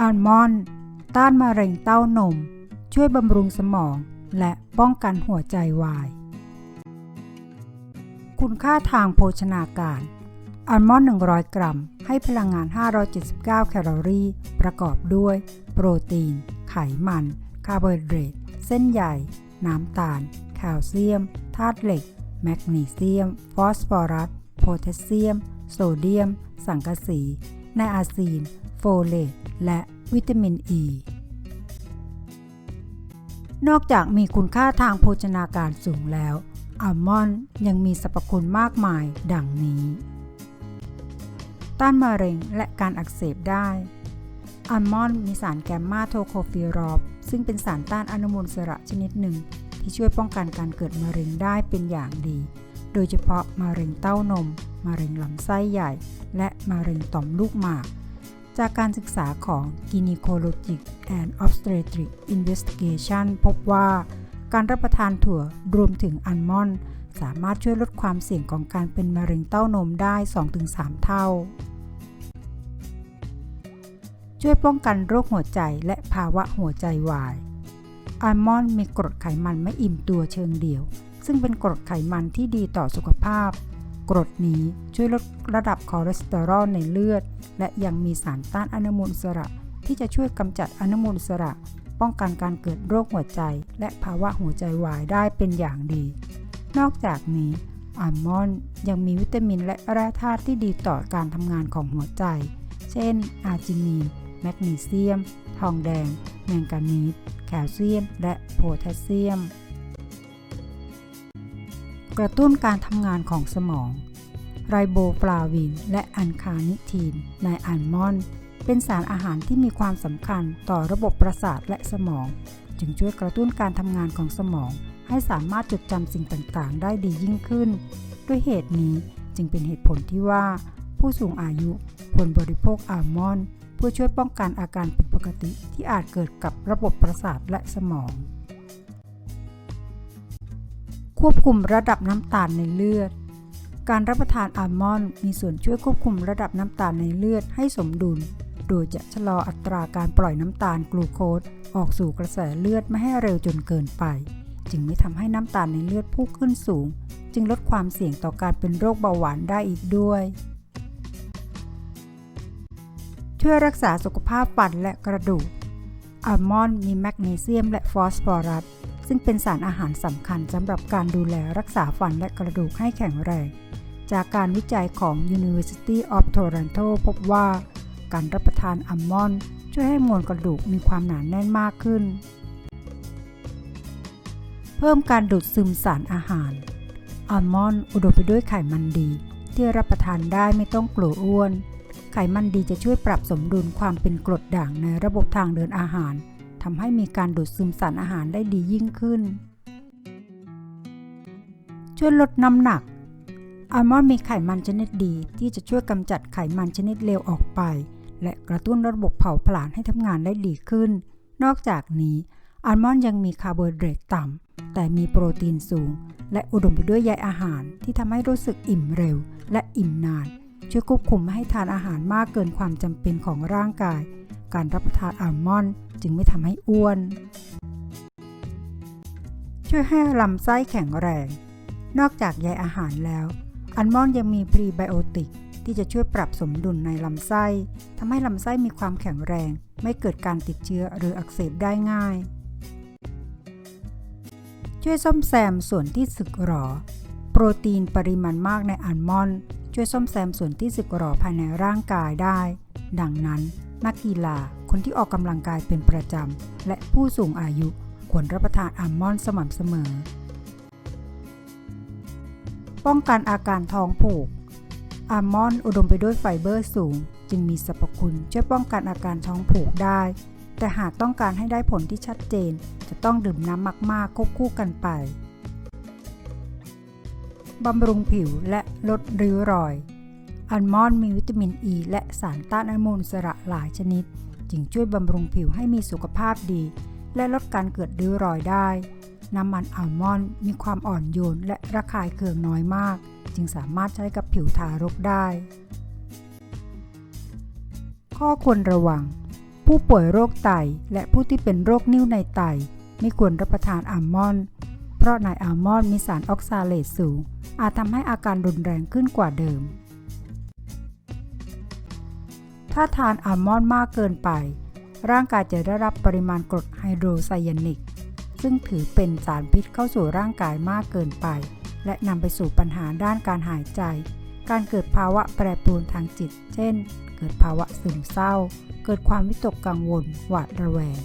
อัลมอนด์ต้านมะเร็งเต้านม ช่วยบำรุงสมอง และป้องกันหัวใจวาย คุณค่าทางโภชนาการ อัลมอนด์ 100 กรัม ให้พลังงาน 579 แคลอรี่ ประกอบด้วย โปรตีน ไขมัน คาร์โบไฮเดรต เส้นใยน้ำตาล แคลเซียม ธาตุเหล็ก แมกนีเซียม ฟอสฟอรัส โพแทสเซียม โซเดียม สังกะสี ไนอาซีน ฟเลตและวิตามินอ e. ีนอกจากมีคุณค่าทางโภชนาการสูงแล้วอัลมอนด์ยังมีสรรพคุณมากมายดังนี้ ต้านมะเร็งและการอักเสบได้อัลมอนด์มีสารแกมมาโทโคฟิรอปซึ่งเป็นสารต้านอนุมูลอิสระชนิดหนึ่ง ที่ช่วยป้องกันการเกิดมะเร็งได้เป็นอย่างดี โดยเฉพาะมะเร็งเต้านม มะเร็งลำไส้ใหญ่ และมะเร็งต่อมลูกหมาก จากการศึกษาของ Gynecologic and Obstetric Investigation พบว่า การรับประทานถั่วรวมถึงอัลมอนด์สามารถช่วยลดความเสี่ยงของการเป็นมะเร็งเต้านมได้ 2-3 เท่า ช่วยป้องกันโรคหัวใจและภาวะหัวใจวายอัลมอนด์มีกรดไขมันไม่อิ่มตัวเชิงเดี่ยว ซึ่งเป็นกรดไขมันที่ดีต่อสุขภาพ กรดนี้ช่วยลดระดับคอเลสเตอรอลในเลือด และยังมีสารต้านอนุมูลอิสระ ที่จะช่วยกำจัดอนุมูลอิสระ ป้องกันการเกิดโรคหัวใจ และภาวะหัวใจวายได้เป็นอย่างดี นอกจากนี้อัลมอนด์ยังมีวิตามินและแร่ธาตุที่ดีต่อการทำงานของหัวใจ เช่น อาร์จินีน แมกนีเซียม ทองแดง แมงกานีส แคลเซียม และโพแทสเซียม กระตุ้นการทำงานของสมอง ไรโบฟลาวิน และอันคานิทีนในอัลมอนด์เป็นสารอาหารที่มีความสำคัญต่อระบบประสาทและสมอง จึงช่วยกระตุ้นการทำงานของสมอง ให้สามารถจดจำสิ่งต่างๆ ได้ดียิ่งขึ้น ด้วยเหตุนี้จึงเป็นเหตุผลที่ว่า ผู้สูงอายุควรบริโภคอัลมอนด์เพื่อช่วยป้องกันอาการผิดปกติที่อาจเกิดกับระบบประสาทและสมอง ควบคุมระดับน้ำตาลในเลือด การรับประทานอัลมอนด์มีส่วนช่วยควบคุมระดับน้ำตาลในเลือดให้สมดุล โดยจะชะลออัตราการปล่อยน้ำตาลกลูโคสออกสู่กระแสเลือดไม่ให้เร็วจนเกินไป จึงไม่ทำให้น้ำตาลในเลือดพุ่งขึ้นสูง จึงลดความเสี่ยงต่อการเป็นโรคเบาหวานได้อีกด้วย ช่วยรักษาสุขภาพฟันและกระดูกอัลมอนด์มีแมกนีเซียมและฟอสฟอรัส ซึ่งเป็นสารอาหารสำคัญสำหรับการดูแลรักษาฟันและกระดูกให้แข็งแรง จากการวิจัยของ University of Toronto พบว่า การรับประทานอัลมอนด์ช่วยให้มวลกระดูกมีความหนาแน่นมากขึ้น เพิ่มการดูดซึมสารอาหาร อัลมอนด์อุดมไปด้วยไขมันดี ที่รับประทานได้ไม่ต้องกลัวอ้วน ไขมันดีจะช่วยปรับสมดุลความเป็นกรดด่างในระบบทางเดินอาหาร ทำให้มีการดูดซึมสารอาหารได้ดียิ่งขึ้น ช่วยลดน้ำหนักอัลมอนด์มีไขมันชนิดดีที่จะช่วยกำจัดไขมันชนิดเลวออกไป และกระตุ้นระบบเผาผลาญให้ทำงานได้ดีขึ้น นอกจากนี้อัลมอนด์ยังมีคาร์โบไฮเดรตต่ำแต่มีโปรตีนสูง และอุดมไปด้วยใยอาหารที่ทำให้รู้สึกอิ่มเร็ว และอิ่มนาน ช่วยควบคุมไม่ให้ทานอาหารมากเกินความจำเป็นของร่างกาย การรับประทานอัลมอนด์ จึงไม่ทำให้อ้วน ช่วยให้ลำไส้แข็งแรง นอกจากใยอาหารแล้ว อัลมอนด์ยังมีพรีไบโอติกที่จะช่วยปรับสมดุลในลำไส้ทำให้ลำไส้มีความแข็งแรง ไม่เกิดการติดเชื้อหรืออักเสบได้ง่าย ช่วยซ่อมแซมส่วนที่สึกหรอ โปรตีนปริมาณมากในอัลมอนด์ช่วยซ่อมแซมส่วนที่สึกหรอภายในร่างกายได้ ดังนั้นนักกีฬา คนที่ออกกำลังกายเป็นประจำ และผู้สูงอายุควรรับประทานอัลมอนด์สม่ำเสมอ ป้องกันอาการท้องผูกอัลมอนด์อุดมไปด้วยไฟเบอร์สูง จึงมีสรรพคุณช่วยป้องกันอาการท้องผูกได้ แต่หากต้องการให้ได้ผลที่ชัดเจน จะต้องดื่มน้ำมากๆควบคู่กันไปบำรุงผิวและลดริ้วรอย อัลมอนด์มีวิตามินอ e ีและสารต้านอนุมูลอิสระหลายชนิด จึงช่วยบำรุงผิวให้มีสุขภาพดี และลดการเกิดริ้วรอยได้ น้ำมันอัลมอนด์มีความอ่อนโยนและระคายเคืองน้อยมาก จึงสามารถใช้กับผิวทารกได้ ข้อควรระวัง ผู้ป่วยโรคไตและผู้ที่เป็นโรคนิ่วในไต ไม่ควรรับประทานอัลมอนด์เพราะในอัลมอนด์มีสารออกซาเลตสูง อาจทำให้อาการรุนแรงขึ้นกว่าเดิม ถ้าทานอัลมอนด์มากเกินไป ร่างกายจะได้รับปริมาณกรดไฮโดรไซยานิก ซึ่งถือเป็นสารพิษเข้าสู่ร่างกายมากเกินไป และนำไปสู่ปัญหาด้านการหายใจ การเกิดภาวะแปรปรวนทางจิต เช่น เกิดภาวะซึมเศร้า เกิดความวิตกกังวล หวาดระแวง